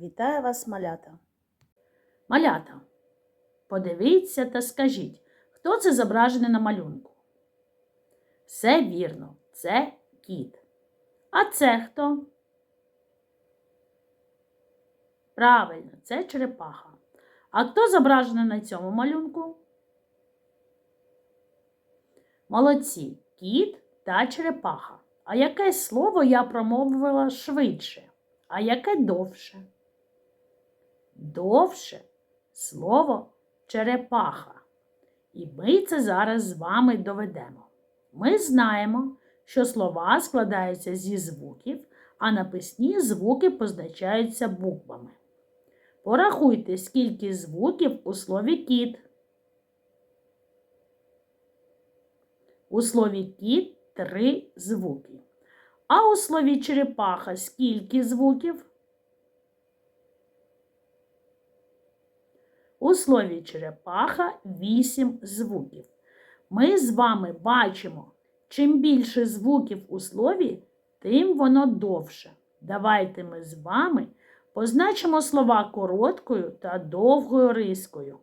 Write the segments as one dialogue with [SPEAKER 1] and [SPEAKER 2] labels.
[SPEAKER 1] Вітаю вас, малята!
[SPEAKER 2] Малята, подивіться та скажіть, хто це зображений на малюнку? Все вірно, це кіт. А це хто? Правильно, це черепаха. А хто зображений на цьому малюнку? Молодці, кіт та черепаха. А яке слово я промовила швидше, а яке довше? Довше слово черепаха. І ми це зараз з вами доведемо. Ми знаємо, що слова складаються зі звуків, а написні звуки позначаються буквами. Порахуйте, скільки звуків у слові кіт. У слові кіт три звуки. А у слові черепаха скільки звуків? У слові черепаха вісім звуків. Ми з вами бачимо, чим більше звуків у слові, тим воно довше. Давайте ми з вами позначимо слова короткою та довгою рискою.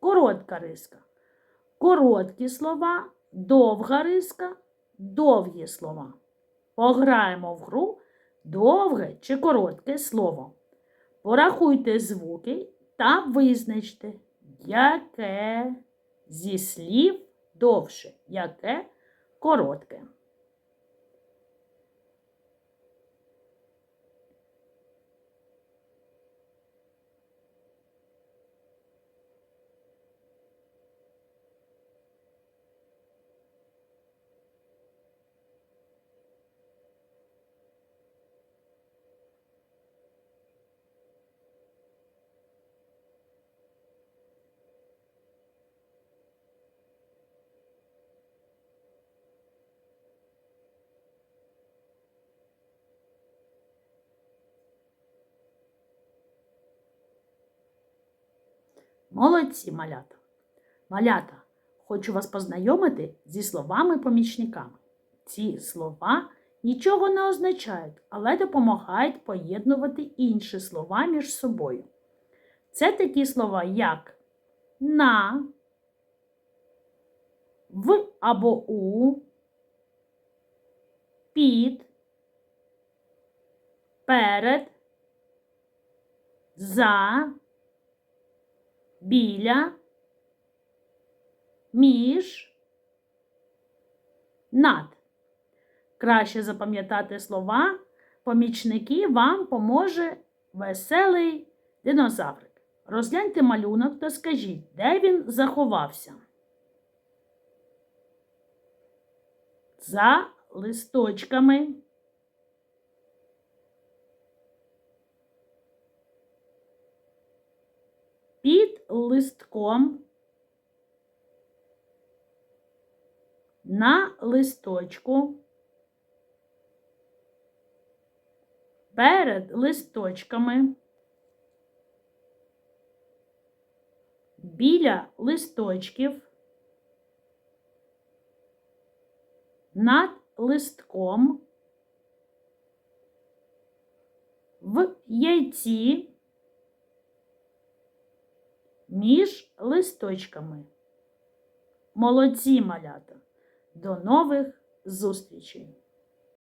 [SPEAKER 2] Коротка риска. Короткі слова, довга риска, довгі слова. Пограємо в гру довге чи коротке слово. Порахуйте звуки та визначте, яке зі слів довше, яке коротке. Молодці малята. Малята, хочу вас познайомити зі словами-помічниками. Ці слова нічого не означають, але допомагають поєднувати інші слова між собою. Це такі слова, як на, в або у, під, перед, за біля, між, над. Краще запам'ятати слова, помічники вам поможе веселий динозаврик. Розгляньте малюнок та скажіть, де він заховався. За листочками. Під листком на листочку. Перед листочками. Біля листочків. Над листком. В яйці між листочками. Молодці малята! До нових зустрічей!